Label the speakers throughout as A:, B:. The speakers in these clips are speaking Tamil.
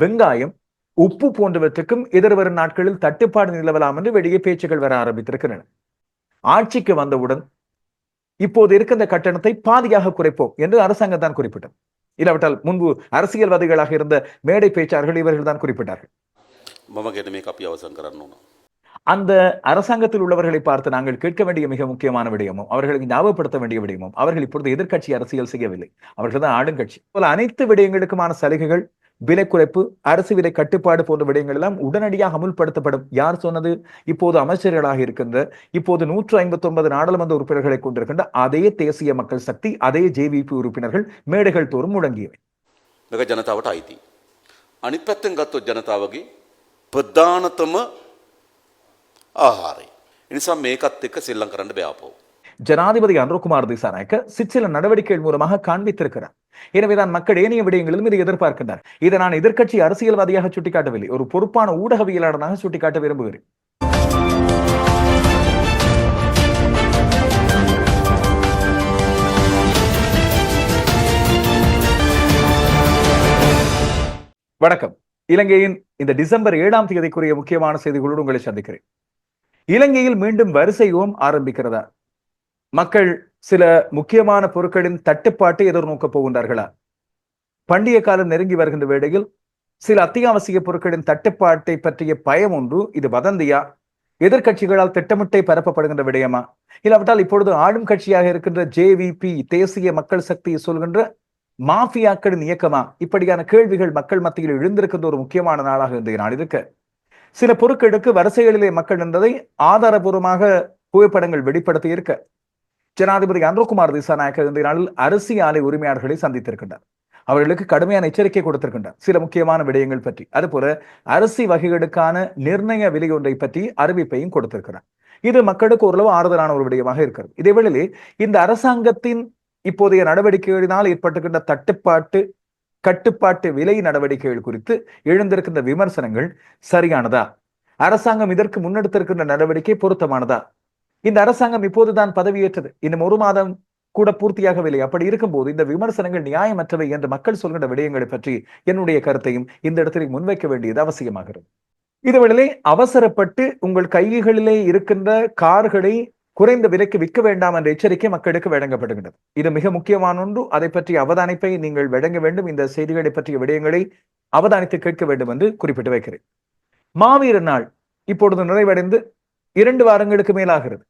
A: வெங்காயம் உப்பு போன்றவற்றுக்கும் எதிர்வரும் நாட்களில் தட்டுப்பாடு நிலவலாம் என்று வெளியே பேச்சுகள் வர ஆரம்பித்திருக்கின்றன. ஆட்சிக்கு வந்தவுடன் இப்போது இருக்கின்ற கட்டணத்தை பாதியாக குறைப்போம் என்று அரசாங்கம் தான் குறிப்பிட்டது. இல்லாவிட்டால் முன்பு அரசியல்வாதிகளாக இருந்த மேடை பேச்சாளர்கள் இவர்கள் தான் குறிப்பிட்டார்கள். அந்த அரசாங்கத்தில் உள்ளவர்களை பார்த்து நாங்கள் கேட்க வேண்டிய மிக முக்கியமான விடயமும் அவர்களுக்கு ஞாபகப்படுத்த வேண்டிய விடயமும் அவர்கள் இப்பொழுது எதிர்கட்சி அரசியல் செய்யவில்லை. அவர்கள் தான் ஆளுங்கட்சி போல அனைத்து விடயங்களுக்குமான சலுகைகள் விலை குறைப்பு அரசு விலை கட்டுப்பாடு போன்ற விடயங்கள் எல்லாம் உடனடியாக அமுல்படுத்தப்படும். யார் சொன்னது? இப்போது அமைச்சர்களாக இருக்கின்ற இப்போது நூற்று ஐம்பத்தி ஒன்பது நாடாளுமன்ற உறுப்பினர்களை கொண்டிருக்கின்ற அதே தேசிய மக்கள் சக்தி அதே ஜேவிபி உறுப்பினர்கள் மேடைகள் தோறும்
B: முடங்கியவை. ಮೆಗ ಜನತಾವಟ ಐತಿ ಅನಿತ್ ಪೆತ್ತಂಗತ್ತು ಜನತಾವಗಿ ආහාරය. එනිසා මේකත් එක්ක සෙල්ලම් කරන්න බෑපෝ.
A: ஜனாதிபதி அனுர்குமார் திசாநாயக்க சிற்சில நடவடிக்கைகள் மூலமாக காண்பித்திருக்கிறார் எனவேதான் மக்கள் ஏனைய விடயங்களிலும் இதை எதிர்பார்க்கின்றனர் இதை நான் எதிர்க்கட்சி அரசியல்வாதியாக சுட்டிக்காட்டவில்லை ஒரு பொறுப்பான ஊடகவியலாளராக சுட்டிக்காட்ட விரும்புகிறேன் வணக்கம் இலங்கையின் இந்த டிசம்பர் ஏழாம் தேதிக்குரிய முக்கியமான செய்திகளோடு உங்களை சந்திக்கிறேன் இலங்கையில் மீண்டும் வரிசை ஆரம்பிக்கிறதா? மக்கள் சில முக்கியமான பொருட்களின் தட்டுப்பாட்டை எதிர்நோக்கப் போகின்றார்களா? பண்டிகை காலம் நெருங்கி வருகின்ற வேளையில் சில அத்தியாவசிய பொருட்களின் தட்டுப்பாட்டை பற்றிய பயம் ஒன்று இது வதந்தியா? எதிர்கட்சிகளால் திட்டமிட்டே பரப்பப்படுகின்ற விடயமா? இல்லாவிட்டால் இப்பொழுது ஆளும் கட்சியாக இருக்கின்ற ஜேவிபி தேசிய மக்கள் சக்தியை சொல்கின்ற மாஃபியாக்களின் இயக்கமா? இப்படியான கேள்விகள் மக்கள் மத்தியில் எழுந்திருக்கின்ற ஒரு முக்கியமான நாளாக இன்றைய நாள் இருக்க. சில பொருட்களுக்கு வரிசைகளிலே மக்கள் நின்றதை ஆதாரபூர்வமாக புகைப்படங்கள் வெளிப்படுத்தி இருக்க ஜனாதிபதி அனுர்குமார் திசாநாயக்க இன்றைய நாளில் அரிசி ஆலை உரிமையாளர்களை சந்தித்திருக்கின்றார். அவர்களுக்கு கடுமையான எச்சரிக்கை கொடுத்திருக்கின்றார். சில முக்கியமான விடயங்கள் பற்றி. அதுபோல அரிசி வகைகளுக்கான நிர்ணய விலை ஒன்றை பற்றி அறிவிப்பையும் கொடுத்திருக்கிறார். இது மக்களுக்கு ஓரளவு ஆறுதலான ஒரு விடயமாக இருக்கிறது. இதேவேளையில் இந்த அரசாங்கத்தின் இப்போதைய நடவடிக்கைகளினால் ஏற்பட்டுகின்ற தட்டுப்பாட்டு கட்டுப்பாட்டு விலை நடவடிக்கைகள் குறித்து எழுந்திருக்கின்ற விமர்சனங்கள் சரியானதா? அரசாங்கம் இதற்கு முன்னெடுத்திருக்கின்ற நடவடிக்கை பொருத்தமானதா? இந்த அரசாங்கம் இப்போதுதான் பதவியேற்றது. இன்னும் ஒரு மாதம் கூட பூர்த்தியாகவில்லை. அப்படி இருக்கும்போது இந்த விமர்சனங்கள் நியாயமற்றவை என்று மக்கள் சொல்கின்ற விடயங்களை பற்றி என்னுடைய கருத்தையும் இந்த இடத்தில் முன்வைக்க வேண்டியது அவசியமாகிறது. இதுவேளை அவசரப்பட்டு உங்கள் கைகளிலே இருக்கின்ற கார்களை குறைந்த விலைக்கு விற்க வேண்டாம் என்ற எச்சரிக்கை மக்களுக்கு வழங்கப்படுகின்றது இது மிக முக்கியமான ஒன்று. அதை பற்றிய அவதானிப்பை நீங்கள் வழங்க வேண்டும். இந்த செய்திகளை பற்றிய விடயங்களை அவதானித்து கேட்க வேண்டும் என்று குறிப்பிட்டு வைக்கிறேன். மாவீர நாள் இப்பொழுது நிறைவடைந்து இரண்டு வாரங்களுக்கு மேலாகிறது.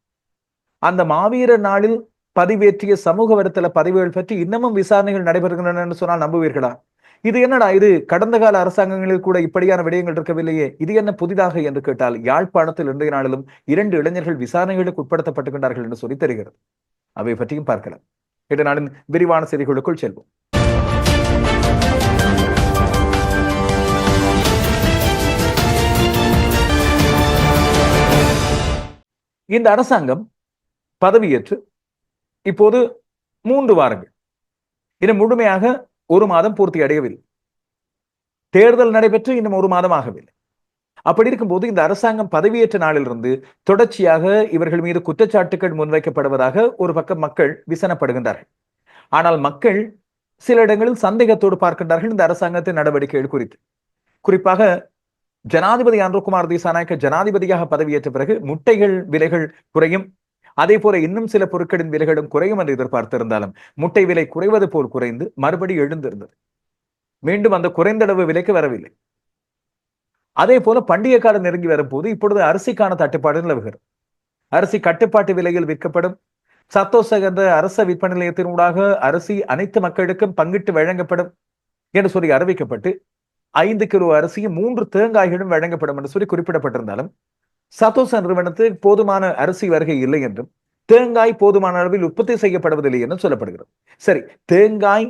A: அந்த மாவீர நாளில் பதிவேற்றிய சமூக வருத்தல பதிவுகள் பற்றி இன்னமும் விசாரணைகள் நடைபெறுகின்றன என்று சொன்னால் நம்புவீர்களா? இது என்னடா இது கடந்த கால அரசாங்கங்களில் கூட இப்படியான விடயங்கள் இருக்கவில்லையே? இது என்ன புதிதாக என்று கேட்டால் யாழ்ப்பாணத்தில் இன்றைய நாளிலும் இரண்டு இளைஞர்கள் விசாரணைகளுக்கு உட்படுத்தப்பட்டுகின்றார்கள் என்று சொல்லி தெரிகிறது. அவை பற்றியும் பார்க்கலாம். இன்று நாளின் விரிவான செய்திகளுக்குள் செல்வோம். இந்த அரசாங்கம் பதவியேற்று இப்போது மூன்று வாரங்கள். இது முழுமையாக ஒரு மாதம் பூர்த்தி அடையவில்லை. தேர்தல் நடைபெற்று இன்னும் ஒரு மாதம் ஆகவில்லை அப்படி இருக்கும்போது இந்த அரசாங்கம் பதவியேற்ற நாளிலிருந்து தொடர்ச்சியாக இவர்கள் மீது குற்றச்சாட்டுகள் முன்வைக்கப்படுவதாக ஒரு பக்கம் மக்கள் விசனப்படுகின்றார்கள். ஆனால் மக்கள் சில இடங்களில் சந்தேகத்தோடு பார்க்கின்றார்கள் இந்த அரசாங்கத்தின் நடவடிக்கைகள் குறித்து. குறிப்பாக ஜனாதிபதி அனுர்குமார் திசாநாயக்க ஜனாதிபதியாக பதவியேற்ற பிறகு முட்டைகள் விலைகள் குறையும் அதே போல இன்னும் சில பொருட்களின் விலைகளும் குறையும் என்று எதிர்பார்த்திருந்தாலும் முட்டை விலை குறைவது போல் குறைந்து மறுபடி எழுந்திருந்தது. மீண்டும் அந்த குறைந்தளவு விலைக்கு வரவில்லை. அதே போல பண்டிகை காலம் நெருங்கி வரும்போது இப்பொழுது அரிசிக்கான தட்டுப்பாடு நிலவுகிறது. அரிசி கட்டுப்பாட்டு விலையில் விற்கப்படும். சத்தோச என்ற அரச விற்பனை நிலையத்தினூடாக அரிசி அனைத்து மக்களுக்கும் பங்கிட்டு வழங்கப்படும் என்று சொல்லி அறிவிக்கப்பட்டு ஐந்து கிலோ அரிசியும் மூன்று தேங்காய்களும் வழங்கப்படும் என்று சொல்லி குறிப்பிடப்பட்டிருந்தாலும் சதோச நிறுவனத்துக்கு போதுமான அரிசி வருகை இல்லை என்றும் தேங்காய் போதுமான அளவில் உற்பத்தி செய்யப்படுவதில்லை என்றும் சொல்லப்படுகிறது. சரி தேங்காய்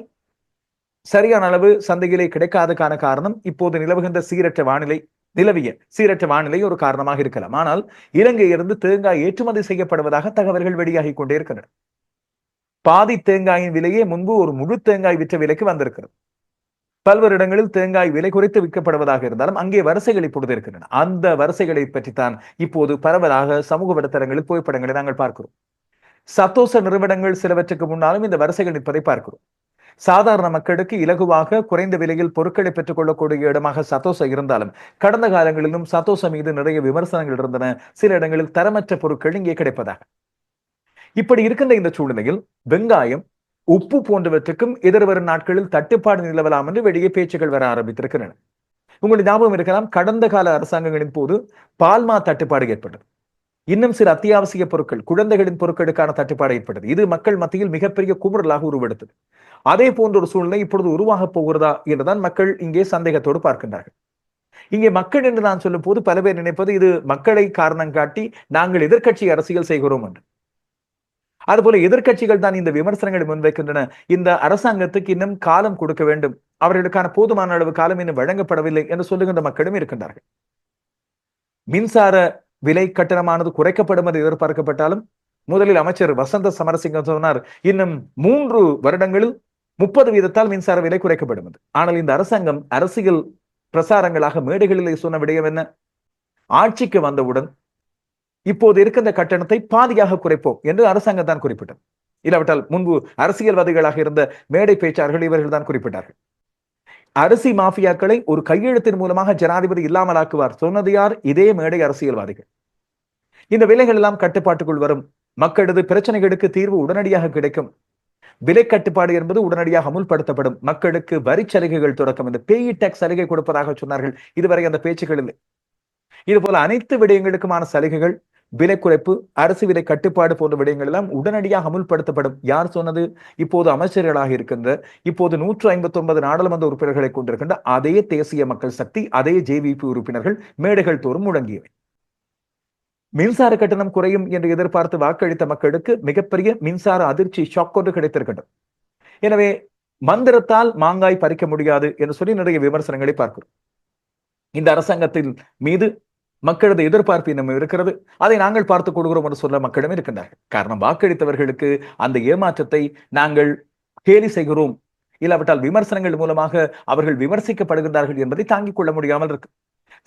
A: சரியான அளவு சந்தையிலே கிடைக்காதக்கான காரணம் இப்போது நிலவுகின்ற சீரற்ற வானிலை நிலவிய சீரற்ற வானிலை ஒரு காரணமாக இருக்கலாம். ஆனால் இலங்கையிலிருந்து தேங்காய் ஏற்றுமதி செய்யப்படுவதாக தகவல்கள் வெளியாகி கொண்டே இருக்கின்றன. பாதி தேங்காயின் விலையே முன்பு ஒரு முழு தேங்காய் விற்ற விலைக்கு வந்திருக்கிறது. பல்வேறு இடங்களில் தேங்காய் விலை குறைத்து விற்கப்படுவதாக இருந்தாலும் அங்கே வரிசைகள் இப்பொழுது இருக்கின்றன. அந்த வரிசைகளை பற்றித்தான் இப்போது பரவலாக சமூக வலைத்தளங்களில் புகைப்படங்களை நாங்கள் பார்க்கிறோம். சத்தோச நிறுவனங்கள் சிலவற்றுக்கு முன்னாலும் இந்த வரிசைகள் நிற்பதை பார்க்கிறோம். சாதாரண மக்களுக்கு இலகுவாக குறைந்த விலையில் பொருட்களை பெற்றுக் கொள்ளக்கூடிய இடமாக சத்தோச இருந்தாலும் கடந்த காலங்களிலும் சத்தோச மீது நிறைய விமர்சனங்கள் இருந்தன. சில இடங்களில் தரமற்ற பொருட்கள் இங்கே கிடைப்பதாக. இப்படி இருக்கின்ற இந்த சூழ்நிலையில் வெங்காயம் உப்பு போன்றவற்றுக்கும் எதிர்வரும் நாட்களில் தட்டுப்பாடு நிலவலாம் என்று வெளியே பேச்சுகள் வர ஆரம்பித்திருக்கின்றன. உங்களுக்கு ஞாபகம் இருக்கலாம் கடந்த கால அரசாங்கங்களின் போது பால்மா தட்டுப்பாடு ஏற்பட்டது. இன்னும் சில அத்தியாவசிய பொருட்கள் குழந்தைகளின் பொருட்களுக்கான தட்டுப்பாடு ஏற்பட்டது. இது மக்கள் மத்தியில் மிகப்பெரிய குமுறலாக உருவெடுத்தது. அதே போன்ற ஒரு சூழ்நிலை இப்பொழுது உருவாகப் போகிறதா என்றுதான் மக்கள் இங்கே சந்தேகத்தோடு பார்க்கின்றார்கள். இங்கே மக்கள் என்று நான் சொல்லும் போது பல பேர் நினைப்பது இது மக்களை காரணம் காட்டி நாங்கள் எதிர்கட்சி அரசியல் செய்கிறோம் என்று. அதுபோல எதிர்கட்சிகள் தான் இந்த விமர்சனங்களை முன்வைக்கின்றன. இந்த அரசாங்கத்துக்கு இன்னும் காலம் கொடுக்க வேண்டும். அவர்களுக்கான போதுமான அளவு காலம் இன்னும் வழங்கப்படவில்லை என்று சொல்லுகின்ற மக்களும் இருக்கின்றார்கள். மின்சார விலை கட்டணமானது குறைக்கப்படும் என்று எதிர்பார்க்கப்பட்டாலும் முதலில் அமைச்சர் வசந்த சமரசிங்கம் சொன்னார் இன்னும் மூன்று வருடங்களில் முப்பது வீதத்தால் மின்சார விலை குறைக்கப்படும் ஆனால் இந்த அரசாங்கம் அரசியல் பிரசாரங்களாக மேடைகளிலே சொன்ன விடயம் என்ன? ஆட்சிக்கு வந்தவுடன் இப்போது இருக்கின்ற கட்டணத்தை பாதியாக குறைப்போம் என்று அரசாங்கம் தான் குறிப்பிட்டது. இல்லாவிட்டால் முன்பு அரசியல்வாதிகளாக இருந்த மேடை பேச்சாளர்கள் இவர்கள் தான் குறிப்பிட்டார்கள். அரிசி மாஃபியாக்களை ஒரு கையெழுத்தின் மூலமாக ஜனாதிபதி இல்லாமலாக்குவார் சொன்னது யார்? இதே மேடை அரசியல்வாதிகள். இந்த விலைகள் எல்லாம் கட்டுப்பாட்டுக்குள் வரும். மக்களது பிரச்சனைகளுக்கு தீர்வு உடனடியாக கிடைக்கும். விலை கட்டுப்பாடு என்பது உடனடியாக அமுல்படுத்தப்படும். மக்களுக்கு வரி சலுகைகள் தொடக்கம். இந்த பேயி டேக்ஸ் சலுகை கொடுப்பதாக சொன்னார்கள். இதுவரை அந்த பேச்சுகள் இல்லை. இது போல அனைத்து விடயங்களுக்குமான சலுகைகள் விலை குறைப்பு அரசு விலை கட்டுப்பாடு போன்ற விடயங்கள் எல்லாம் உடனடியாக அமுல்படுத்தப்படும். யார் சொன்னது? இப்போது அமைச்சர்களாக இருக்கின்ற இப்போது நூற்று ஐம்பத்தி ஒன்பது நாடாளுமன்ற உறுப்பினர்களை கொண்டிருக்கின்ற அதே தேசிய மக்கள் சக்தி அதே ஜேவிபி உறுப்பினர்கள் மேடைகள் தோறும் முழங்கியவை மின்சார கட்டணம் குறையும் என்று எதிர்பார்த்து வாக்களித்த மக்களுக்கு மிகப்பெரிய மின்சார அதிர்ச்சி ஷாக் ஒன்று கிடைத்திருக்கின்றது. எனவே மந்திரத்தால் மாங்காய் பறிக்க முடியாது என்று சொல்லி நிறைய விமர்சனங்களை பார்க்கிறோம். இந்த அரசாங்கத்தின் மீது மக்களது எதிர்பார்ப்பு இன்னும் இருக்கிறது. அதை நாங்கள் பார்த்து கொடுக்கிறோம் என்று சொல்ல மக்களும் இருக்கின்றார்கள். காரணம் வாக்களித்தவர்களுக்கு அந்த ஏமாற்றத்தை நாங்கள் கேலி செய்கிறோம். இல்லாவிட்டால் விமர்சனங்கள் மூலமாக அவர்கள் விமர்சிக்கப்படுகின்றார்கள் என்பதை தாங்கிக் கொள்ள முடியாமல் இருக்கு.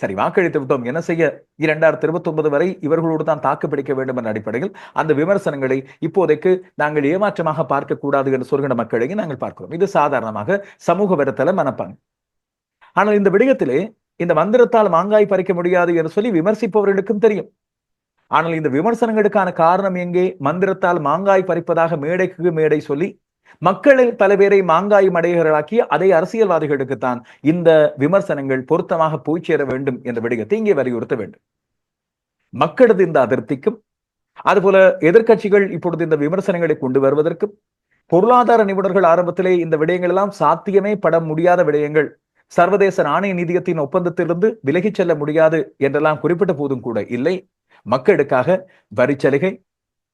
A: சரி வாக்களித்து விட்டோம். என்ன செய்ய? இரண்டாயிரத்தி இருபத்தி ஒன்பது வரை இவர்களோடு தான் தாக்கு பிடிக்க வேண்டும் என்ற அடிப்படையில் அந்த விமர்சனங்களை இப்போதைக்கு நாங்கள் ஏமாற்றமாக பார்க்க கூடாது என்று சொல்கின்ற மக்களையும் நாங்கள் பார்க்கிறோம். இது சாதாரணமாக சமூக வரத்தல மனப்பாங்க ஆனால் இந்த விடயத்திலே இந்த மந்திரத்தால் மாங்காய் பறிக்க முடியாது என்று சொல்லி விமர்சிப்பவர்களுக்கும் தெரியும். ஆனால் இந்த விமர்சனங்களுக்கான காரணம் எங்கே? மந்திரத்தால் மாங்காய் பறிப்பதாக மேடைக்கு மேடை சொல்லி மக்களில் பல பேரை மாங்காய் மடையர்களாக்கி அதை அரசியல்வாதிகளுக்குத்தான் இந்த விமர்சனங்கள் பொருத்தமாக போய் சேர வேண்டும் என்ற விடயத்தை இங்கே வலியுறுத்த வேண்டும். மக்களது இந்த அதிருப்திக்கும் அதுபோல எதிர்கட்சிகள் இப்பொழுது இந்த விமர்சனங்களை கொண்டு வருவதற்கும் பொருளாதார நிபுணர்கள் ஆரம்பத்திலே இந்த விடயங்கள் எல்லாம் சாத்தியமே பட முடியாத விடயங்கள். சர்வதேச நாணய நிதியத்தின் ஒப்பந்தத்திலிருந்து விலகிச் செல்ல முடியாது என்றெல்லாம் குறிப்பிட்ட போதும் கூட இல்லை. மக்களுக்காக வரி சலுகை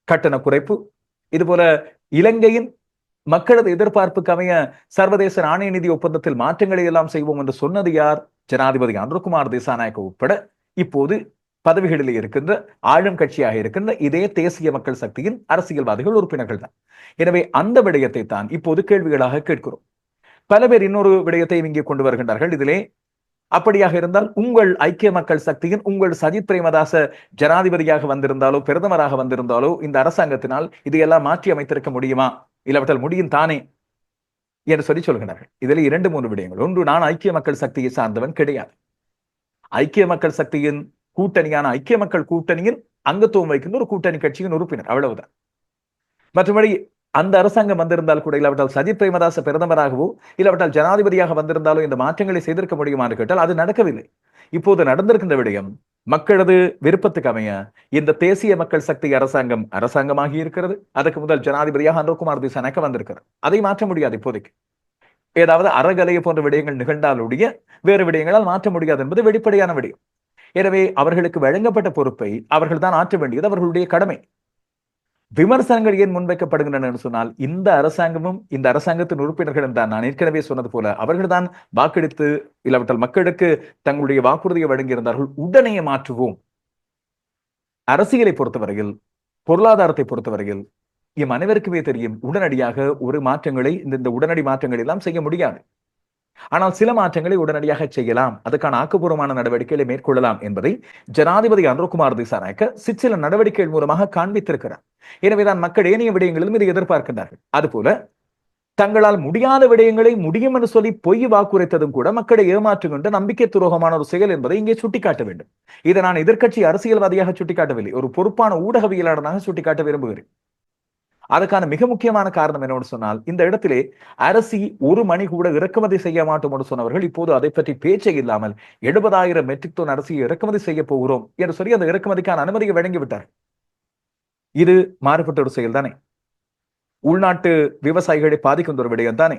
A: கட்டண குறைப்பு இதுபோல இலங்கையின் மக்களது எதிர்பார்ப்புக்கு அமைய சர்வதேச நாணய நிதி ஒப்பந்தத்தில் மாற்றங்களை எல்லாம் செய்வோம் என்று சொன்னது யார்? ஜனாதிபதி அனுர்குமார் திசாநாயக்க உட்பட. இப்போது பதவிகளில் இருக்கின்ற ஆளும் கட்சியாக இருக்கின்ற இதே தேசிய மக்கள் சக்தியின் அரசியல்வாதிகள் உறுப்பினர்கள் தான். எனவே அந்த விடயத்தை தான் இப்போது கேள்விகளாக கேட்கிறோம். பல பேர் இன்னொரு விடயத்தையும் இங்கே கொண்டு வருகின்றார்கள். இதிலே அப்படியாக இருந்தால் உங்கள் ஐக்கிய மக்கள் சக்தியின் உங்கள் சஜித் பிரேமதாச ஜனாதிபதியாக வந்திருந்தாலோ பிரதமராக வந்திருந்தாலோ இந்த அரசாங்கத்தினால் இதையெல்லாம் மாற்றி அமைத்திருக்க முடியுமா? இல்லாவிட்டால் முடியும் தானே? என்று சொல்லி சொல்கிறார்கள் இதில் இரண்டு மூன்று விடயங்கள். ஒன்று நான் ஐக்கிய மக்கள் சக்தியை சார்ந்தவன் கிடையாது. ஐக்கிய மக்கள் சக்தியின் கூட்டணியான ஐக்கிய மக்கள் கூட்டணியின் அங்கத்துவம் வைக்கின்ற ஒரு கூட்டணி கட்சியின் உறுப்பினர். அவ்வளவுதான். மற்றபடி அந்த அரசாங்கம் வந்திருந்தால் கூட இல்லாவிட்டால் சஜித் பிரேமதாச பிரதமராகவோ இல்லாவிட்டால் ஜனாதிபதியாக வந்திருந்தாலும் இந்த மாற்றங்களை செய்திருக்க முடியுமா என்று கேட்டால் அது நடக்கவில்லை. இப்போது நடந்திருக்கின்ற விடயம் மக்களது விருப்பத்துக்கு அமைய இந்த தேசிய மக்கள் சக்தி அரசாங்கம் அரசாங்கமாகி இருக்கிறது. அதுக்கு முதல் ஜனாதிபதியாக அனுகுமார் திசானாக்க வந்திருக்கிறது அதை மாற்ற முடியாது இப்போதைக்கு. ஏதாவது அறகலையை போன்ற விடயங்கள் நிகழ்ந்தாலுடைய வேறு விடயங்களால் மாற்ற முடியாது என்பது வெளிப்படையான விடயம். எனவே அவர்களுக்கு வழங்கப்பட்ட பொறுப்பை அவர்கள் தான் ஆற்ற வேண்டியது அவர்களுடைய கடமை. விமர்சனங்கள் ஏன் முன்வைக்கப்படுகின்றன என்று சொன்னால் இந்த அரசாங்கமும் இந்த அரசாங்கத்தின் உறுப்பினர்களும் தான். நான் ஏற்கனவே சொன்னது போல அவர்கள்தான் வாக்கெடுத்து இல்லாவிட்டால் மக்களுக்கு தங்களுடைய வாக்குறுதியை வழங்கியிருந்தார்கள். உடனே மாற்றுவோம். அரசியலை பொறுத்தவரையில் பொருளாதாரத்தை பொறுத்தவரையில் எம் அனைவருக்குமே தெரியும் உடனடியாக ஒரு மாற்றங்களை இந்த இந்த உடனடி மாற்றங்களை எல்லாம் செய்ய முடியாது. ஆனால் சில மாற்றங்களை உடனடியாக செய்யலாம். அதுக்கான ஆக்கப்பூர்வமான நடவடிக்கைகளை மேற்கொள்ளலாம் என்பதை ஜனாதிபதி அனுரகுமார் திசாநாயக்க சிற்சில நடவடிக்கைகள் மூலமாக காண்பித்திருக்கிறார். எனவேதான் மக்கள் ஏனைய விடயங்களிலும் இதை எதிர்பார்க்கின்றார்கள். அதுபோல தங்களால் முடியாத விடயங்களை முடியும் என்று சொல்லி பொய் வாக்குரைத்ததும் கூட மக்களை ஏமாற்றுகின்ற நம்பிக்கை துரோகமான ஒரு செயல் என்பதை இங்கே சுட்டிக்காட்ட வேண்டும். இதை நான் எதிர்க்கட்சி அரசியல்வாதியாக சுட்டிக்காட்டவில்லை ஒரு பொறுப்பான ஊடகவியலாளனாக சுட்டிக்காட்ட விரும்புகிறேன். அதுக்கான மிக முக்கியமான காரணம் என்னவென்று சொன்னால் இந்த இடத்திலே அரசி ஒரு மணி கூட இறக்குமதி செய்ய மாட்டோம் என்று சொன்னவர்கள் இப்போது அதை பற்றி பேச்சே இல்லாமல் எழுபதாயிரம் மெட்ரிக் டன் அரிசியை இறக்குமதி செய்ய போகிறோம் என்று சொல்லி அந்த இறக்குமதிக்கான அனுமதியை வழங்கிவிட்டார் இது மாறுபட்ட ஒரு செயல் தானே? உள்நாட்டு விவசாயிகளை பாதிக்கும் ஒரு விடயம் தானே?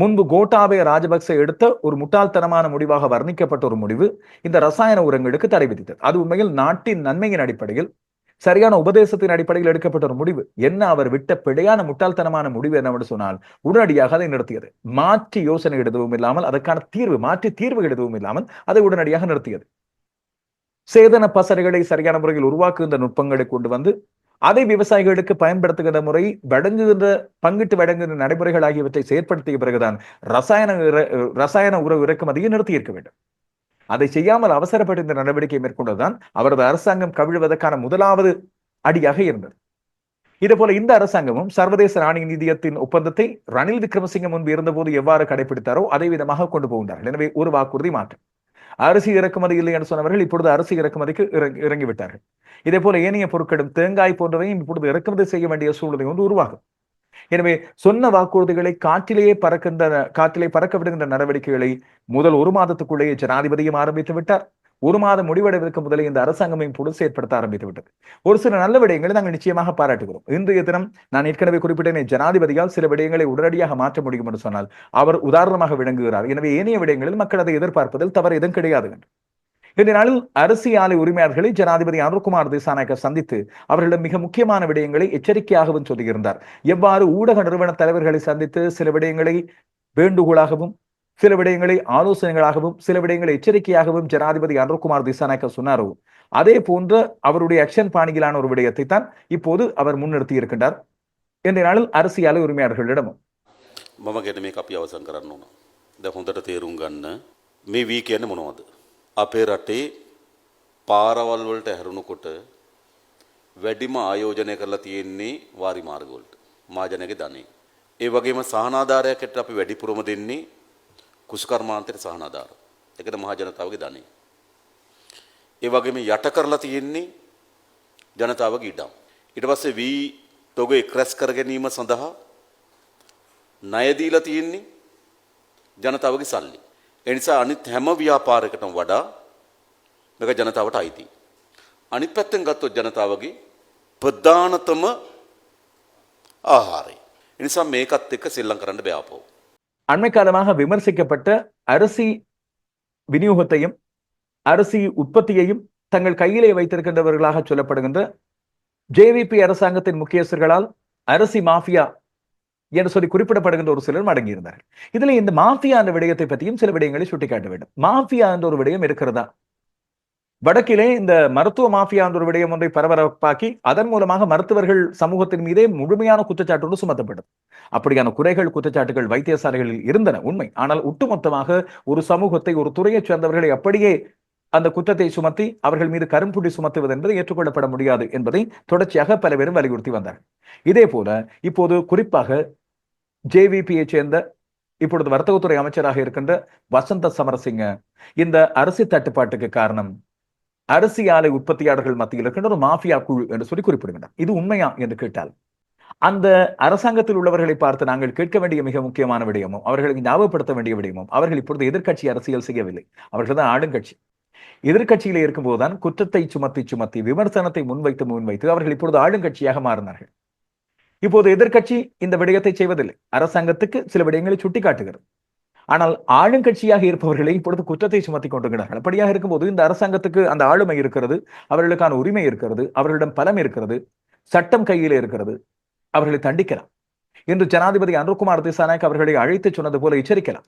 A: முன்பு கோட்டாபய ராஜபக்சே எடுத்த ஒரு முட்டாள்தனமான முடிவாக வர்ணிக்கப்பட்ட ஒரு முடிவு இந்த ரசாயன உரங்களுக்கு தடை விதித்தது. அது உண்மையில் நாட்டின் நன்மையின் அடிப்படையில் சரியான உபதேசத்தின் அடிப்படையில் எடுக்கப்பட்ட ஒரு முடிவு. என்ன அவர் விட்ட பிழையான முட்டாள்தனமான முடிவு என்னவென்று சொன்னால் உடனடியாக அதை நிறுத்தியது. மாற்றி யோசனை எதுவும் இல்லாமல் அதற்கான தீர்வு மாற்றி தீர்வு எதுவும் இல்லாமல் அதை உடனடியாக நிறுத்தியது. சேதன பசறைகளை சரியான முறையில் உருவாக்குகின்ற நுட்பங்களை கொண்டு வந்து அதை விவசாயிகளுக்கு பயன்படுத்துகின்ற முறை வழங்குகின்ற பங்கிட்டு வழங்குகின்ற நடைமுறைகள் ஆகியவற்றை செயற்படுத்திய பிறகுதான் ரசாயன ரசாயன உறவு இறக்குமதியை நிறுத்தியிருக்க வேண்டும். அதை செய்யாமல் அவசரப்பட்டு இந்த நடவடிக்கை மேற்கொண்டதுதான் அவரது அரசாங்கம் கவிழ்வதற்கான முதலாவது அடியாக இருந்தது. இதே போல இந்த அரசாங்கமும் சர்வதேச ராணி நிதியத்தின் ஒப்பந்தத்தை ரணில் விக்ரமசிங்க முன்பு இருந்தபோது எவ்வாறு கடைபிடித்தாரோ அதே விதமாக கொண்டு போகின்றார்கள். எனவே ஒரு வாக்குறுதி மாற்றம். அரிசி இறக்குமதி இல்லை என்று சொன்னவர்கள் இப்பொழுது அரிசி இறக்குமதிக்கு இறங்கி- இறங்கிவிட்டார்கள். இதே போல ஏனைய பொருட்களும் தேங்காய் போன்றவையும் இப்பொழுது இறக்குமதி செய்ய வேண்டிய சூழ்நிலை ஒன்று உருவாகும். எனவே சொன்ன வாக்குறுதிகளை காற்றிலேயே பறக்கின்ற காற்றிலே பறக்க விடுகின்ற நடவடிக்கைகளை முதல் ஒரு மாதத்துக்குள்ளேயே ஜனாதிபதியும் ஆரம்பித்து விட்டார். ஒரு மாதம் முடிவடைவதற்கு முதலே இந்த அரசாங்கமையும் பொழுது செயற்படுத்த ஆரம்பித்து விட்டது ஒரு சில நல்ல விடயங்களை நாங்கள் நிச்சயமாக பாராட்டுகிறோம். இன்றைய தினம் நான் ஏற்கனவே குறிப்பிட்டேன் ஜனாதிபதியால் சில விடயங்களை உடனடியாக மாற்ற முடியும் என்று சொன்னால் அவர் உதாரணமாக விளங்குகிறார். எனவே ஏனைய விடயங்களில் மக்கள் அதை எதிர்பார்ப்பதில் தவறு எதுவும் கிடையாது இந்த நாளில் அரிசி ஆலை உரிமையாளர்களை ஜனாதிபதி அனுர்குமார் திசாநாயக்க சந்தித்து அவர்களிடம் மிக முக்கியமான விடயங்களை எச்சரிக்கையாகவும் சொல்லியிருந்தார். எவ்வாறு ஊடக நிறுவன தலைவர்களை சந்தித்து சில விடயங்களை வேண்டுகோளாகவும் சில விடயங்களை ஆலோசனைகளாகவும் சில விடயங்களை எச்சரிக்கையாகவும் ஜனாதிபதி அனுர்குமார் திசாநாயக்க சொன்னாரோ அதே போன்ற அவருடைய அக்ஷன் பாணியிலான ஒரு விடயத்தை தான் இப்போது அவர் முன்னிறுத்தி இருக்கின்றார் இன்றைய நாளில் அரிசி ஆலை உரிமையாளர்களிடமும்
B: මම ගැන මේ අපි අවසන් කරන්න ඕන. ද හොඳට තේරුම් ගන්න මේ වී කියන මොනවද. අපේ රටේ පාරවල් වලට හැරුණුකොට වැඩිම ආයෝජනය කරලා තියෙන්නේ වාරි මාර්ගවලට මාජනගේ ධනේ. ඒ වගේම සහනාධාරයක් ඇට අපි වැඩිපුරම දෙන්නේ කුෂ්කර්මාන්තයට සහනාධාර. එකට මහජනතාවගේ ධනේ. ඒ වගේම යට කරලා තියෙන්නේ ජනතාවගේ ඉඩම්. ඊට පස්සේ වී තොග එක්රැස් කර ගැනීම සඳහා ණය දීලා තියෙන්නේ ජනතාවගේ සල්ලි. ඒ නිසා අනිත් හැම ව්‍යාපාරයකටම වඩා මේක ජනතාවට අයිති. අනිත් පැත්තෙන් ගත්තොත් ජනතාවගේ ප්‍රධානතම ආහාරය. ඒ නිසා මේකත් එක්ක සෙල්ලම් කරන්න බෑ ආපහු.
A: அண்மை காலமாக விமர்சிக்கப்பட்ட அரிசி விநியோகத்தையும் அரிசி உற்பத்தியையும் தங்கள் கையிலே வைத்திருக்கின்றவர்களாக சொல்லப்படுகின்ற ஜேவிபி அரசாங்கத்தின் முக்கியஸ்தர்களால் அரிசி மாஃபியா என்று சொல்லி குறிப்பிடப்படுகின்ற ஒரு சிலர் அடங்கியிருந்தார்கள் இதுல இந்த மாஃபியா என்ற விடயத்தை பற்றியும் சில விடயங்களை சுட்டிக்காட்ட வேண்டும். மாஃபியா என்ற ஒரு விடயம் இருக்கிறதா? வடக்கிலே இந்த மருத்துவ மாஃபியா என்ற ஒரு விடயம் ஒன்றை பரபரப்பாக்கி அதன் மூலமாக மருத்துவர்கள் சமூகத்தின் மீதே முழுமையான குற்றச்சாட்டு சுமத்தப்பட்டது. அப்படியான குறைகள் குற்றச்சாட்டுகள் வைத்தியசாலைகளில் இருந்தன உண்மை. ஆனால் ஒட்டுமொத்தமாக ஒரு சமூகத்தை ஒரு துறையைச் சேர்ந்தவர்களை அப்படியே அந்த குற்றத்தை சுமத்தி அவர்கள் மீது கரும்புடி சுமத்துவது என்பது ஏற்றுக்கொள்ளப்பட முடியாது என்பதை தொடர்ச்சியாக பல பேரும் வலியுறுத்தி வந்தார்கள். இதே போல இப்போது குறிப்பாக ஜேவிபியை சேர்ந்த இப்பொழுது வர்த்தகத்துறை அமைச்சராக இருக்கின்ற வசந்த சமரசிங்க இந்த அரிசி தட்டுப்பாட்டுக்கு காரணம் அரிசி ஆலை உற்பத்தியாளர்கள் மத்தியில் இருக்கின்ற ஒரு மாஃபியா குழு என்று சொல்லி குறிப்பிடுகின்றனர். இது உண்மையா என்று கேட்டால் அந்த அரசாங்கத்தில் உள்ளவர்களை பார்த்து நாங்கள் கேட்க வேண்டிய மிக முக்கியமான விடயமும் அவர்களுக்கு ஞாபகப்படுத்த வேண்டிய விடயமும் அவர்கள் இப்பொழுது எதிர்கட்சி அரசியல் செய்யவில்லை. அவர்கள் தான் ஆளுங்கட்சி எதிர்கட்சியில் இருக்கும்போதுதான் குற்றத்தை சுமத்தி சுமத்தி விமர்சனத்தை முன்வைத்து முன்வைத்து அவர்கள் இப்பொழுது ஆளுங்கட்சியாக மாறினார்கள். இப்போது எதிர்க்கட்சி இந்த விடயத்தை செய்வதில்லை. அரசாங்கத்துக்கு சில விடயங்களை சுட்டிக்காட்டுகிறது. ஆனால் ஆளுங்கட்சியாக இருப்பவர்களை இப்பொழுது குற்றத்தை சுமத்தி கொண்டிருக்கிறார்கள். அப்படியாக இருக்கும்போது இந்த அரசாங்கத்துக்கு அந்த ஆளுமை இருக்கிறது அவர்களுக்கான உரிமை இருக்கிறது அவர்களிடம் பலம் இருக்கிறது சட்டம் கையிலே இருக்கிறது அவர்களை தண்டிக்கலாம். இன்று ஜனாதிபதி அனுர்குமார் திசாநாயக் அவர்களை அழைத்து சொன்னது போல எச்சரிக்கலாம்.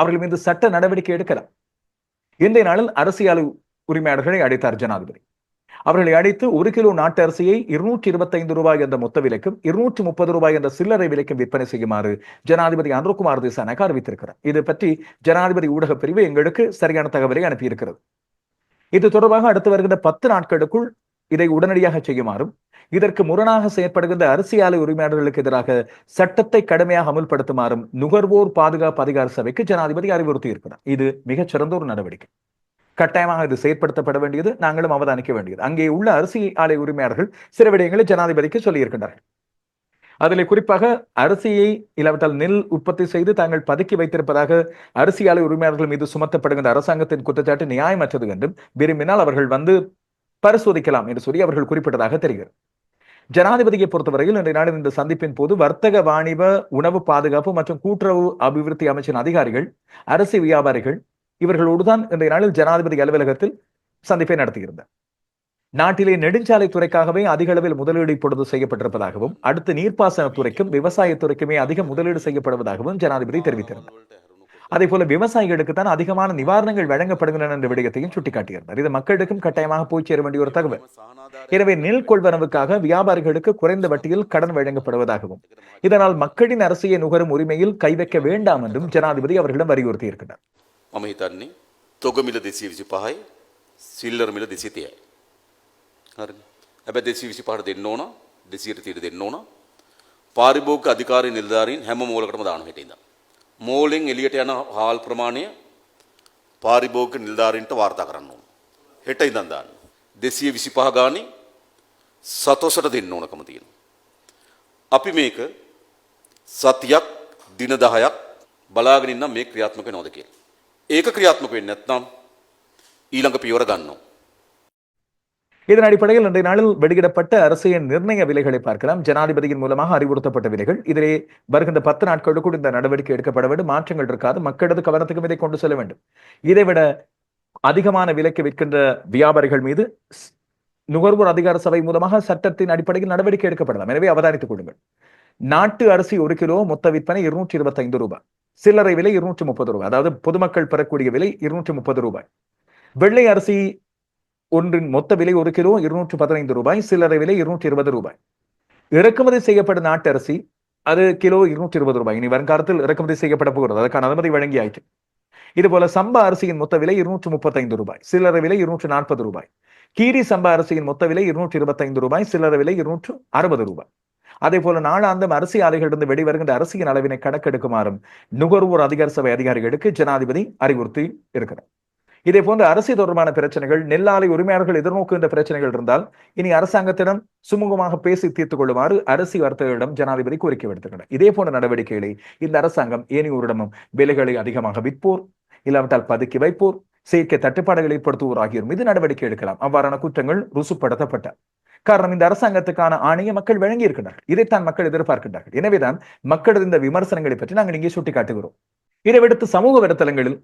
A: அவர்கள் மீது சட்ட நடவடிக்கை எடுக்கலாம். இன்றைய நாளில் அரசியல் உரிமையாளர்களை அழைத்தார் ஜனாதிபதி. அவர்களை அழைத்து ஒரு கிலோ நாட்டு அரிசியை இருநூற்றி இருபத்தைந்து ரூபாய் என்ற மொத்த விலைக்கும் இருநூற்றி முப்பது ரூபாய் என்ற சில்லறை விலைக்கும் விற்பனை செய்யுமாறு ஜனாதிபதி அனுர்குமார் திசாநாயக் அறிவித்திருக்கிறார். இது பற்றி ஜனாதிபதி ஊடக பிரிவு எங்களுக்கு சரியான தகவலை அனுப்பியிருக்கிறது. இது தொடர்பாக அடுத்து வருகின்ற பத்து நாட்களுக்குள் இதை உடனடியாக செய்யுமாறும் இதற்கு முரணாக செயற்படுகின்ற அரிசி ஆலை உரிமையாளர்களுக்கு எதிராக சட்டத்தை கடுமையாக அமுல்படுத்துமாறும் நுகர்வோர் பாதுகாப்பு அதிகார சபைக்கு ஜனாதிபதி அறிவுறுத்தி இருக்கிறார் இது மிகச்சிறந்த ஒரு நடவடிக்கை. கட்டாயமாக இது செயற்படுத்தப்பட வேண்டியது நாங்களும் அவதானிக்க வேண்டியது. அங்கே உள்ள அரிசி ஆலை உரிமையாளர்கள் சில விடயங்களை ஜனாதிபதிக்கு சொல்லியிருக்கின்றார்கள். அதில் குறிப்பாக அரிசியை இல்லாவிட்டால் நெல் உற்பத்தி செய்து தாங்கள் பதுக்கி வைத்திருப்பதாக அரிசி ஆலை உரிமையாளர்கள் மீது சுமத்தப்படுகின்ற அரசாங்கத்தின் குற்றச்சாட்டு நியாயமற்றது என்றும் விரும்பினால் அவர்கள் வந்து பரிசோதிக்கலாம் என்று சொல்லி அவர்கள் குறிப்பிட்டதாக தெரிகிறது. ஜனாதிபதியை பொறுத்தவரையில் இன்றைய நாளில் இந்த சந்திப்பின் போது வர்த்தக வாணிப உணவு பாதுகாப்பு மற்றும் கூட்டுறவு அபிவிருத்தி அமைச்சின் அதிகாரிகள் அரசு வியாபாரிகள் இவர்களோடுதான் இன்றைய நாளில் ஜனாதிபதி அலுவலகத்தில் சந்திப்பை நடத்தியிருந்தார். நாட்டிலே நெடுஞ்சாலை துறைக்காகவே அதிக அளவில் முதலீடு இப்பொழுது செய்யப்பட்டிருப்பதாகவும் அடுத்து நீர்ப்பாசன துறைக்கும் விவசாயத்துறைக்குமே அதிக முதலீடு செய்யப்படுவதாகவும் ஜனாதிபதி தெரிவித்திருந்தார். அதே போல விவசாயிகளுக்கு தான் அதிகமான நிவாரணங்கள் வழங்கப்படுகின்றன என்ற விடயத்தையும் சுட்டிக்காட்டியிருந்தார். இது மக்களுக்கும் கட்டாயமாக போய் சேர வேண்டிய ஒரு தகவல். எனவே நெல் கொள்வனவுக்காக வியாபாரிகளுக்கு குறைந்த வட்டியில் கடன் வழங்கப்படுவதாகவும் இதனால் மக்களின் அரசியை நுகரும் உரிமையில் கை வைக்க வேண்டாம் என்றும் ஜனாதிபதி அவர்களிடம் வலியுறுத்தி இருக்கிறார்
B: මම හිතන්නේ තොගමිල දෙසිය විසි පහයි සිල්ලර මිල දෙසි තියයි. හරි හැබැ දෙසි විසි පහට දෙන්න ඕන දෙසියට තීර දෙන්න ඕන පාරිභෝග අධිකාරය නිල්ධාරීන් හැම මෝලකටම දාන හිටින්ද. මෝලෙන් එලියට යන හාල් ප්‍රමාණය පාරිභෝග නිල්ධාරීන්ට වාර්තා කරන්න ඕන. හෙට ඉදන් දාන්න. දෙසිය විසි පහ ගානේ සතොසට දෙන්න ඕනකම තියෙන. අපි මේක සතියක් දින දහයක් බලාගෙනන්න මේ ක්‍රියාත්මක නොද කියලා. ඒක ක්‍රියාත්මක වෙන්නේ නැත්නම් ඊළඟ පියවර ගන්නවා.
A: இதன் அடிப்படையில் இன்றைய நாளில் வெளியிடப்பட்ட அரசியல் நிர்ணய விலைகளை பார்க்கலாம் ஜனாதிபதியின் மூலமாக அறிவுறுத்தப்பட்ட விலைகள் இதிலே வருகின்ற பத்து நாட்களுக்குள் இந்த நடவடிக்கை எடுக்கப்பட வேண்டும் மாற்றங்கள் இருக்காது மக்களது கவனத்துக்கும் இதை கொண்டு செல்ல வேண்டும் இதைவிட அதிகமான விலைக்கு விற்கின்ற வியாபாரிகள் மீது ஸ்- நுகர்வோர் அதிகார சபை மூலமாக சட்டத்தின் அடிப்படையில் நடவடிக்கை எடுக்கப்படலாம் எனவே அவதானித்துக் கொள்ளுங்கள் நாட்டு அரிசி ஒரு கிலோ மொத்த விற்பனை இருநூற்றி இருபத்தி ஐந்து ரூபாய் சில்லறை விலை இருநூற்றி முப்பது ரூபாய். அதாவது பொதுமக்கள் பெறக்கூடிய விலை இருநூற்றி முப்பது ரூபாய். வெள்ளை அரிசி ஒன்றின் மொத்த விலை ஒரு கிலோ இருநூற்று பதினைந்து ரூபாய். சில்லறை விலை இருநூற்றி இருபது ரூபாய். இறக்குமதி செய்யப்படும் நாட்டு அரிசி அது கிலோ இருநூற்றி இருபது ரூபாய். இனி வருங்காலத்தில் இறக்குமதி செய்யப்பட போகிறது. அதற்கான அனுமதி வழங்கி ஆயிற்று இது போல சம்பா அரிசியின் மொத்த விலை இருநூற்று முப்பத்தைந்து ரூபாய். சில்லறை விலை இருநூற்று நாற்பது ரூபாய். கீரி சம்பா அரிசியின் மொத்த விலை இருநூற்றி இருபத்தைந்து ரூபாய். சில்லறை விலை இருநூற்று அறுபது ரூபாய். அதே போல நாளாந்தம் அரிசி ஆலைகளிலிருந்து வெளிவருகின்ற அரசியல் அளவினை கணக்கெடுக்குமாறும் நுகர்வோர் அதிகார சபை அதிகாரிகளுக்கு ஜனாதிபதி அறிவுறுத்தி இருக்கிறார். இதே போன்ற அரசு தொடர்பான பிரச்சனைகள் நெல்லாலை உரிமையாளர்கள் எதிர்நோக்குகின்ற பிரச்சனைகள் இருந்தால் இனி அரசாங்கத்திடம் சுமூகமாக பேசி தீர்த்துக் கொள்ளுமாறு அரசு வர்த்தகரிடம் ஜனாதிபதி கோரிக்கை விடுத்திருக்கிறார் இதே போன்ற நடவடிக்கைகளை இந்த அரசாங்கம் ஏனையோரிடமும் விலைகளை அதிகமாக விற்போர் இல்லாவிட்டால் பதுக்கி வைப்போர் செயற்கை தட்டுப்பாடுகளை ஏற்படுத்துவோர் ஆகியோர் மீது நடவடிக்கை எடுக்கலாம். அவ்வாறான குற்றங்கள் ருசுப்படுத்தப்பட்ட காரணம் இந்த அரசாங்கத்துக்கான ஆணையை மக்கள் வழங்கி இருக்கிறார்கள் இதைத்தான் மக்கள் எதிர்பார்க்கின்றார்கள். எனவேதான் மக்களது இந்த விமர்சனங்களை பற்றி நாங்கள் இங்கே சுட்டிக்காட்டுகிறோம். இதை விடுத்து சமூக வலைத்தளங்களில்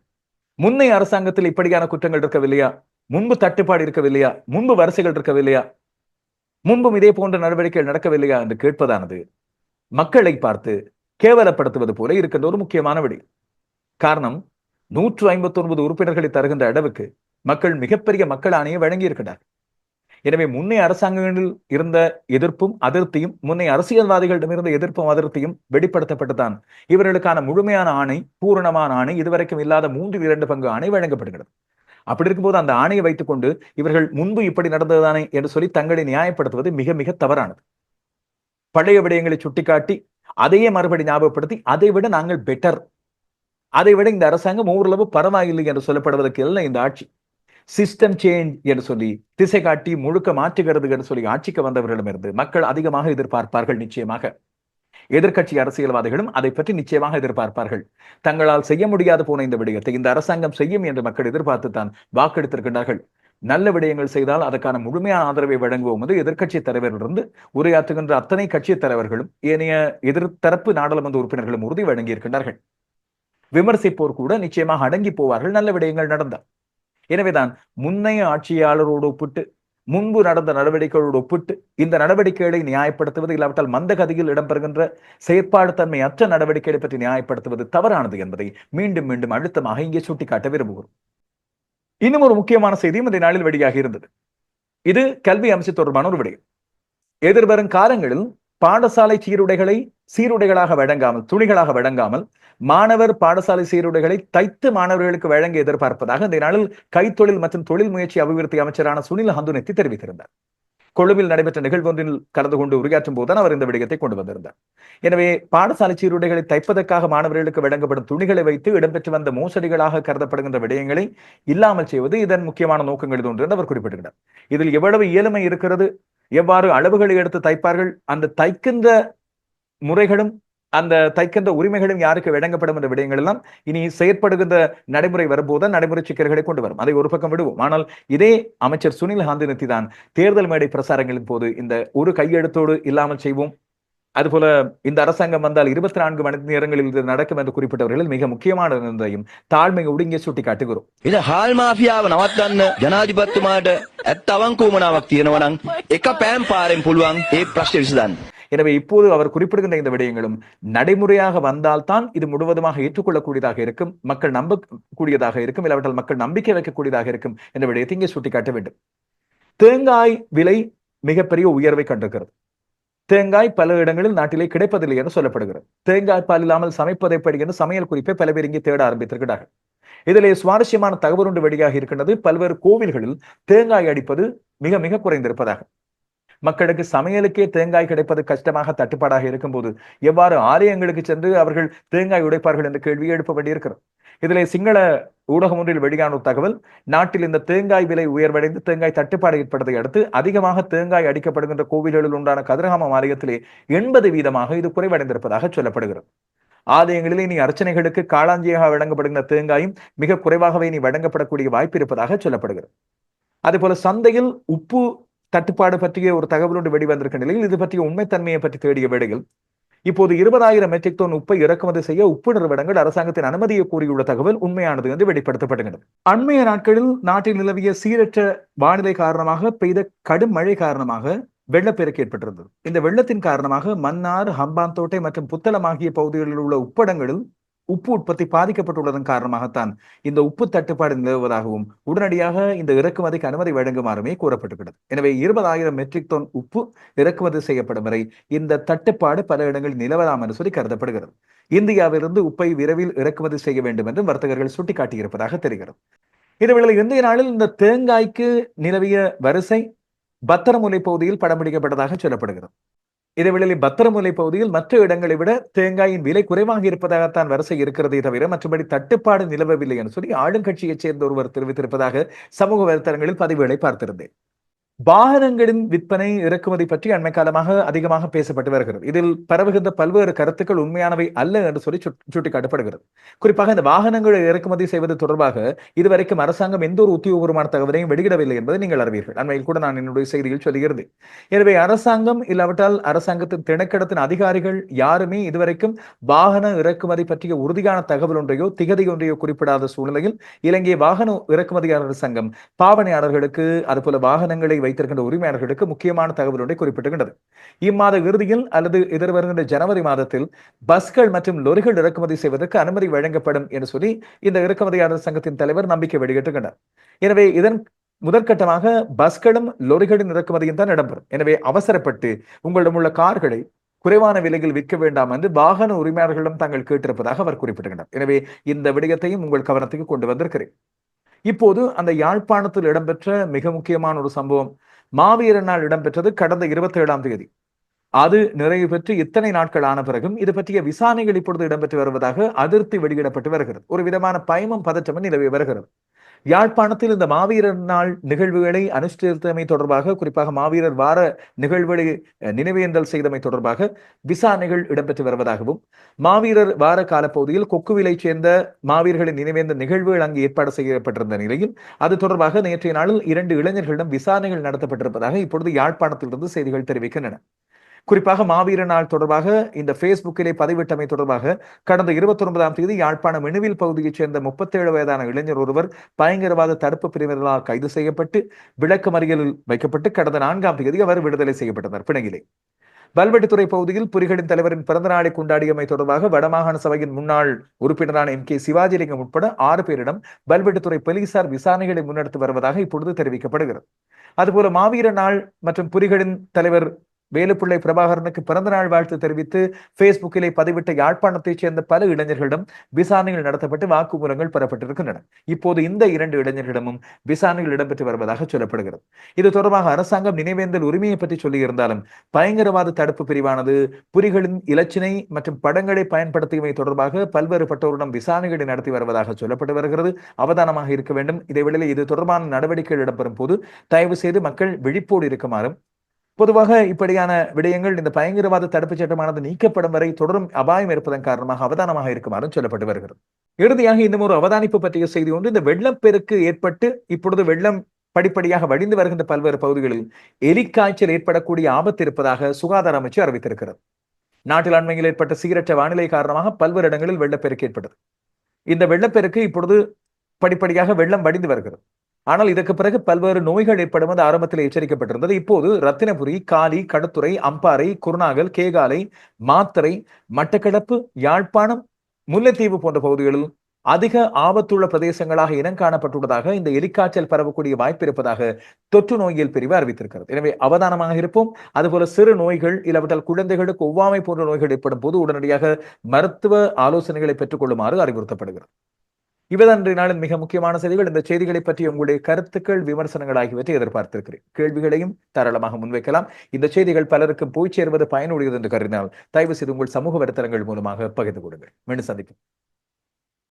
A: முன்னைய அரசாங்கத்தில் இப்படியான குற்றங்கள் இருக்கவில்லையா? முன்பு தட்டுப்பாடு இருக்கவில்லையா? முன்பு வரிசைகள் இருக்கவில்லையா? முன்பும் இதே போன்ற நடவடிக்கைகள் நடக்கவில்லையா என்று கேட்பதானது மக்களை பார்த்து கேவலப்படுத்துவது போல இருக்கின்ற ஒரு முக்கியமான விடி. காரணம் நூற்று ஐம்பத்தி ஒன்பது உறுப்பினர்களை தருகின்ற அளவுக்கு மக்கள் மிகப்பெரிய மக்கள் ஆணையை வழங்கி இருக்கிறார் எனவே முன்னைய அரசாங்கங்களில் இருந்த எதிர்ப்பும் அதிருப்தியும் முன்னைய அரசியல்வாதிகளிடம் இருந்த எதிர்ப்பும் அதிருப்தியும் வெளிப்படுத்தப்பட்டுதான் இவர்களுக்கான முழுமையான ஆணை பூரணமான ஆணை இதுவரைக்கும் இல்லாத மூன்றில் இரண்டு பங்கு ஆணை வழங்கப்படுகிறது. அப்படி இருக்கும்போது அந்த ஆணையை வைத்துக்கொண்டு இவர்கள் முன்பு இப்படி நடந்ததுதானே என்று சொல்லி தங்களை நியாயப்படுத்துவது மிக மிக தவறானது. பழைய விடயங்களை சுட்டிக்காட்டி அதையே மறுபடி ஞாபகப்படுத்தி அதை விட நாங்கள் பெட்டர் அதை விட இந்த அரசாங்கம் ஓரளவு பரவாயில்லை என்று சொல்லப்படுவதற்கு இல்லை இந்த ஆட்சி. சிஸ்டம் சேஞ்ச் என்று சொல்லி திசை காட்டி முழுக்க மாற்றுகிறது என்று சொல்லி ஆட்சிக்கு வந்தவர்களிடமிருந்து மக்கள் அதிகமாக எதிர்பார்ப்பார்கள் நிச்சயமாக. எதிர்கட்சி அரசியல்வாதிகளும் அதை பற்றி நிச்சயமாக எதிர்பார்ப்பார்கள். தங்களால் செய்ய முடியாது போன இந்த விடயத்தை இந்த அரசாங்கம் செய்யும் என்று மக்கள் எதிர்பார்த்து தான் வாக்கெடுத்திருக்கின்றார்கள். நல்ல விடயங்கள் செய்தால் அதற்கான முழுமையான ஆதரவை வழங்குவோம் என்று எதிர்க்கட்சி தலைவரிலிருந்து உரையாற்றுகின்ற அத்தனை கட்சி தலைவர்களும் ஏனைய எதிர்த்தரப்பு நாடாளுமன்ற உறுப்பினர்களும் உறுதி வழங்கியிருக்கின்றார்கள். விமர்சிப்போர் கூட நிச்சயமாக அடங்கி போவார்கள். நல்ல விடயங்கள் நடந்தால். எனவேதான் முன்னைய ஆட்சியாளரோடு ஒப்பிட்டு முன்பு நடந்த நடவடிக்கைகளோடு ஒப்பிட்டு இந்த நடவடிக்கைகளை நியாயப்படுத்துவது இல்லாவிட்டால் மந்த கதியில் இடம்பெறுகின்ற செயற்பாடு தன்மை அற்ற நடவடிக்கைகளை பற்றி நியாயப்படுத்துவது தவறானது என்பதை மீண்டும் மீண்டும் அழுத்தமாக இங்கே சுட்டிக்காட்ட விரும்புகிறோம். இன்னும் ஒரு முக்கியமான செய்தியும் இந்த நாளில் வெளியாகி இருந்தது. இது கல்வி அமைச்சு தொடர்பான ஒரு விடயம். எதிர்வரும் காலங்களில் பாடசாலை சீருடைகளை சீருடைகளாக வழங்காமல் துணிகளாக வழங்காமல் மாணவர் பாடசாலை சீருடைகளை தைத்து மாணவர்களுக்கு வழங்க எதிர்பார்ப்பதாக இந்த நாளில் கைத்தொழில் மற்றும் தொழில் முயற்சி அபிவிருத்தி அமைச்சரான சுனில் ஹந்துனெத்தி தெரிவித்திருந்தார். கொழும்பில் நடைபெற்ற நிகழ்வொன்றில் கலந்து கொண்டு உரையாற்றும் போதுதான் அவர் இந்த விடயத்தை கொண்டு வந்திருந்தார். எனவே பாடசாலை சீருடைகளை தைப்பதற்காக மாணவர்களுக்கு வழங்கப்படும் துணிகளை வைத்து இடம்பெற்று வந்த மோசடிகளாக கருதப்படுகின்ற விடயங்களை இல்லாமல் செய்வது இதன் முக்கியமான நோக்கங்களில் ஒன்று என்று அவர் குறிப்பிடுகிறார் இதில் எவ்வளவு இயலுமை இருக்கிறது எவ்வாறு அளவுகளை எடுத்து தைப்பார்கள்? அந்த தைக்கின்ற முறைகளும் அந்த தைக்கின்ற உரிமைகளும் யாருக்கு வழங்கப்படும் என்ற விடயங்கள் எல்லாம் இனி செயற்படுகின்ற நடைமுறை வரும்போது நடைமுறை சிக்கல்களை கொண்டு வரும். அதை ஒரு பக்கம் விடுவோம். ஆனால் இதே அமைச்சர் சுனில் ஹாந்தினத்தி தான் தேர்தல் மேடை பிரசாரங்களின் போது இந்த ஒரு கையெழுத்தோடு இல்லாமல் செய்வோம். அதுபோல இந்த அரசாங்கம் வந்தால் இருபத்தி நான்கு மணி நேரங்களில் இது நடக்கும் என்று குறிப்பிட்டவர்களில் மிக முக்கியமான இருந்ததையும் தாழ்மை ஒடுங்கிய சுட்டி காட்டுகிறோம்
C: ඉත හාල් මාෆියාව නවත්තන්න ජනාධිපත්තුමාට ඇත්ත අවංකූමනාවක් තියෙනවනං එක පෑම් පාරෙන් පුළුවන් ඒ ප්‍රශ්න විසඳන්න.
A: எனவே இப்போது அவர் குறிப்பிடுகின்ற இந்த விடயங்களும் நடைமுறையாக வந்தால்தான் இது முழுவதுமாக ஏற்றுக்கொள்ளக்கூடியதாக இருக்கும் மக்கள் நம்பக்கூடியதாக இருக்கும் இல்லாவிட்டால் மக்கள் நம்பிக்கை வைக்கக்கூடியதாக இருக்கும் என்ற விடயத்தை இங்கே சுட்டிக்காட்ட வேண்டும் தேங்காய் விலை மிகப்பெரிய உயர்வை கண்டிருக்கிறது தேங்காய் பல இடங்களில் நாட்டிலே கிடைப்பதில்லை என்று சொல்லப்படுகிறது. தேங்காய் பால் இல்லாமல் சமைப்பதை படிக்கின்ற சமையல் குறிப்பை பல பேர் இங்கே தேட ஆரம்பித்திருக்கிறார்கள். இதிலே சுவாரஸ்யமான தகவல் ஒன்று வெளியாக இருக்கின்றது. பல்வேறு கோவில்களில் தேங்காய் அடிப்பது மிக மிக குறைந்திருப்பதாக. மக்களுக்கு சமையலுக்கே தேங்காய் கிடைப்பது கஷ்டமாக தட்டுப்பாடாக இருக்கும்போது எவ்வாறு ஆலயங்களுக்கு சென்று அவர்கள் தேங்காய் உடைப்பார்கள் என்ற கேள்வி எழுப்ப வேண்டியிருக்கிறது. இதில் சிங்கள ஊடகம் ஒன்றில் வெளியான ஒரு தகவல் நாட்டில் இந்த தேங்காய் விலை உயர்வடைந்து தேங்காய் தட்டுப்பாடு ஏற்பட்டதை அடுத்து அதிகமாக தேங்காய் அடிக்கப்படுகின்ற கோவில்களில் உண்டான கதிரகாமம் ஆலயத்திலே எண்பது வீதமாக இது குறைவடைந்திருப்பதாக சொல்லப்படுகிறது. ஆலயங்களில் இனி அர்ச்சனைகளுக்கு காளாஞ்சியாக வழங்கப்படுகின்ற தேங்காயும் மிக குறைவாகவே இனி வழங்கப்படக்கூடிய வாய்ப்பு இருப்பதாக சொல்லப்படுகிறது. அதேபோல சந்தையில் உப்பு தட்டுப்பாடு பற்றிய ஒரு தகவல் ஒன்று வெளிவந்திருக்க நிலையில் இது பற்றிய உண்மைத்தன்மையை பற்றி தேடிய வேளையில் இப்போது இருபதாயிரம் மெட்ரிக் டன் உப்பை இறக்குமதி செய்ய உப்பு நிறுவனங்கள் அரசாங்கத்தின் அனுமதியை கூறியுள்ள தகவல் உண்மையானது என்று வெளிப்படுத்தப்படுகிறது. அண்மைய நாட்களில் நாட்டில் நிலவிய சீரற்ற வானிலை காரணமாக பெய்த கடும் மழை காரணமாக வெள்ளப்பெருக்கு ஏற்பட்டிருந்தது. இந்த வெள்ளத்தின் காரணமாக மன்னார் ஹம்பாந்தோட்டை மற்றும் புத்தளம் ஆகிய பகுதிகளில் உள்ள உப்படங்களில் உப்பு உற்பத்தி பாதிக்கப்பட்டுள்ளதன் காரணமாகத்தான் இந்த உப்பு தட்டுப்பாடு நிலவுவதாகவும் உடனடியாக இந்த இறக்குமதிக்கு அனுமதி வழங்குமாறுமே கூறப்பட்டிருக்கிறது. எனவே இருபதாயிரம் மெட்ரிக் டன் உப்பு இறக்குமதி செய்யப்படும் வரை இந்த தட்டுப்பாடு பல இடங்களில் நிலவலாம் என்று சொல்லி கருதப்படுகிறது. இந்தியாவிலிருந்து உப்பை விரைவில் இறக்குமதி செய்ய வேண்டும் என்று வர்த்தகர்கள் சுட்டிக்காட்டியிருப்பதாக தெரிகிறது. இதுவேளை இந்திய நாளில் இந்த தேங்காய்க்கு நிலவிய வரிசை பத்திரமுலை பகுதியில் படம் பிடிக்கப்பட்டதாக சொல்லப்படுகிறது. இதேவேளை பத்திரமுலை பகுதியில் மற்ற இடங்களை விட தேங்காயின் விலை குறைவாக இருப்பதாகத்தான் வரிசை இருக்கிறதே தவிர மற்றபடி தட்டுப்பாடு நிலவவில்லை என்று சொல்லி ஆளுங்கட்சியைச் சேர்ந்த ஒருவர் தெரிவித்திருப்பதாக சமூக வலைத்தளங்களில் பதிவுகளை பார்த்திருந்தேன். வாகனங்களின் விற்பனை இறக்குமதி பற்றி அண்மை காலமாக அதிகமாக பேசப்பட்டு வருகிறது. இதில் பரவுகின்ற பல்வேறு கருத்துக்கள் உண்மையானவை அல்ல என்று சொல்லி சுட்டிக்காட்டப்படுகிறது. குறிப்பாக இந்த வாகனங்களை இறக்குமதி செய்வது தொடர்பாக இதுவரைக்கும் அரசாங்கம் எந்த ஒரு உத்தியோகபூர்வமான தகவலையும் வெளியிடவில்லை என்பதை நீங்கள் அறிவீர்கள். அண்மையில் கூட நான் என்னுடைய செய்தியில் சொல்லுகிறது. எனவே அரசாங்கம் இல்லாவிட்டால் அரசாங்கத்தின் திணைக்கடத்தின் அதிகாரிகள் யாருமே இதுவரைக்கும் வாகன இறக்குமதி பற்றிய உறுதியான தகவல் ஒன்றையோ திகதி ஒன்றையோ குறிப்பிடாத சூழ்நிலையில் இலங்கை வாகன இறக்குமதியாளர் சங்கம் பாவனையாளர்களுக்கு அதுபோல வாகனங்களை வைத்திருக்கின்ற உரிமையாளர்களுக்கு முக்கியமான தகவல் ஒன்றை குறிப்பிட்டுகின்றது இம்மாத இறுதியில் அல்லது எதிர்வருகின்ற ஜனவரி மாதத்தில் பஸ்கள் மற்றும் லொரிகள் இறக்குமதி செய்வதற்கு அனுமதி வழங்கப்படும் என்று சொல்லி இந்த இறக்குமதியாளர் சங்கத்தின் தலைவர் நம்பிக்கை வெளியிட்டுகின்றார் எனவே இதன் முதற்கட்டமாக பஸ்களும் லொரிகளின் இறக்குமதியும் தான் இடம்பெறும். எனவே அவசரப்பட்டு உங்களிடம் உள்ள கார்களை குறைவான விலையில் விற்க வேண்டாம் என்று வாகன உரிமையாளர்களிடம் தாங்கள் கேட்டிருப்பதாக அவர் குறிப்பிட்டுகின்றார் எனவே இந்த விடயத்தையும் உங்கள் கவனத்துக்கு கொண்டு வந்திருக்கிறேன். இப்போது அந்த யாழ்ப்பாணத்தில் இடம்பெற்ற மிக முக்கியமான ஒரு சம்பவம். மாவீரர் நாள் இடம்பெற்றது கடந்த இருபத்தி ஏழாம் தேதி. அது நிறைவு பெற்று இத்தனை நாட்கள் ஆன பிறகும் இது பற்றிய விசாரணைகள் இப்பொழுது இடம்பெற்று வருவதாக அதிருப்தி வெளியிடப்பட்டு வருகிறது. ஒரு விதமான பயமும் பதற்றமும் நிலவி வருகிறது. யாழ்ப்பாணத்தில் இந்த மாவீரர் நாள் நிகழ்வுகளை அனுஷ்டித்தமை தொடர்பாக குறிப்பாக மாவீரர் வார நிகழ்வுகளை நினைவேந்தல் செய்தமை தொடர்பாக விசாரணைகள் இடம்பெற்று வருவதாகவும் மாவீரர் வார காலப்பகுதியில் கொக்குவிலை சேர்ந்த மாவீரர்களின் நினைவேந்த நிகழ்வுகள் அங்கு ஏற்பாடு செய்யப்பட்டிருந்த நிலையில் அது தொடர்பாக நேற்றைய நாளில் இரண்டு இளைஞர்களிடம் விசாரணைகள் நடத்தப்பட்டிருப்பதாக இப்பொழுது யாழ்ப்பாணத்திலிருந்து செய்திகள் தெரிவிக்கின்றன. குறிப்பாக மாவீர நாள் தொடர்பாக இந்த பேஸ்புக்கிலே பதிவிட்டமை தொடர்பாக கடந்த இருபத்தி ஒன்பதாம் தேதி யாழ்ப்பாணம் இணுவில் பகுதியைச் சேர்ந்த முப்பத்தேழு வயதான இளைஞர் ஒருவர் பயங்கரவாத தடுப்பு பிரிவினரால் கைது செய்யப்பட்டு விளக்கு மறியலில் வைக்கப்பட்டு கடந்த நான்காம் தேதி அவர் விடுதலை செய்யப்பட்டனர். பிணையிலே. பல்வெட்டுத்துறை பகுதியில் புலிகளின் தலைவரின் பிறந்த நாளை கொண்டாடியமை தொடர்பாக வடமாகாண சபையின் முன்னாள் உறுப்பினரான எம். கே. சிவாஜிலிங்கம் உட்பட ஆறு பேரிடம் பல்வெட்டுத்துறை போலீசார் விசாரணைகளை முன்னெடுத்து வருவதாக இப்பொழுது தெரிவிக்கப்படுகிறது. அதுபோல மாவீர நாள் மற்றும் புலிகளின் தலைவர் வேலுப்பிள்ளை பிரபாகரனுக்கு பிறந்தநாள் வாழ்த்து தெரிவித்து பேஸ்புக்கிலே பதிவிட்ட யாழ்ப்பாணத்தைச் சேர்ந்த பல இளைஞர்களிடம் விசாரணைகள் நடத்தப்பட்டு வாக்குமூலங்கள் பெறப்பட்டிருக்கின்றன. இப்போது இந்த இரண்டு இளைஞர்களிடமும் விசாரணைகள் இடம்பெற்று வருவதாக சொல்லப்படுகிறது. இது தொடர்பாக அரசாங்கம் நினைவேந்தல் உரிமையை பற்றி சொல்லியிருந்தாலும் பயங்கரவாத தடுப்பு பிரிவானது புலிகளின் இலச்சினை மற்றும் படங்களை பயன்படுத்தியவை தொடர்பாக பல்வேறுபட்டோரிடம் விசாரணைகளை நடத்தி வருவதாக சொல்லப்பட்டு வருகிறது. அவதானமாக இருக்க வேண்டும். இதேவேளை இது தொடர்பான நடவடிக்கைகள் இடம்பெறும் போது தயவு செய்து மக்கள் விழிப்போடு இருக்குமாறும் பொதுவாக இப்படியான விடயங்கள் இந்த பயங்கரவாத தடுப்புச் சட்டமானது நீக்கப்படும் வரை தொடரும் அபாயம் இருப்பதன் காரணமாக அவதானமாக இருக்குமாறும் சொல்லப்பட்டு வருகிறது. இறுதியாக இன்னும் ஒரு அவதானிப்பு பற்றிய செய்தி ஒன்று இந்த வெள்ளப்பெருக்கு ஏற்பட்டு இப்பொழுது வெள்ளம் படிப்படியாக வடிந்து வருகின்ற பல்வேறு பகுதிகளில் எலிக்காய்ச்சல் ஏற்படக்கூடிய ஆபத்து இருப்பதாக சுகாதார அமைச்சு அறிவித்திருக்கிறது. நாட்டில் அண்மையில் ஏற்பட்ட சீரற்ற வானிலை காரணமாக பல்வேறு இடங்களில் வெள்ளப்பெருக்கு ஏற்பட்டது. இந்த வெள்ளப்பெருக்கு இப்பொழுது படிப்படியாக வெள்ளம் வடிந்து வருகிறது. ஆனால் இதற்கு பிறகு பல்வேறு நோய்கள் ஏற்படும் என்று ஆரம்பத்தில் எச்சரிக்கப்பட்டிருந்தது. இப்போது ரத்தினபுரி காலி கடத்துறை அம்பாறை குருநாகல் கேகாலை மாத்தறை மட்டக்களப்பு யாழ்ப்பாணம் முல்லைத்தீவு போன்ற பகுதிகளில் அதிக ஆபத்துள்ள பிரதேசங்களாக இனம் காணப்பட்டுள்ளதாக இந்த எலிக்காய்ச்சல் பரவக்கூடிய வாய்ப்பு இருப்பதாக தொற்று நோயியல் பிரிவு அறிவித்திருக்கிறது. எனவே அவதானமாக இருப்போம். அதுபோல சிறு நோய்கள் இல்லாவிட்டால் குழந்தைகளுக்கு ஒவ்வாமை போன்ற நோய்கள் ஏற்படும் போது உடனடியாக மருத்துவ ஆலோசனைகளை பெற்றுக் கொள்ளுமாறு அறிவுறுத்தப்படுகிறது. இவதன்றி இன்றைய நாளின் மிக முக்கியமான செய்திகள் இந்த செய்திகளை பற்றி உங்களுடைய கருத்துக்கள் விமர்சனங்கள் ஆகியவற்றை எதிர்பார்த்திருக்கிறேன். கேள்விகளையும் தாராளமாக முன்வைக்கலாம். இந்த செய்திகள் பலருக்கும் போய் சேர்வது பயனுடையது என்று கருதினால் தயவு செய்து உங்கள் சமூக வலைத்தளங்கள் மூலமாக பகிர்ந்து கொடுங்கள் மீண்டும் சந்திப்போம்.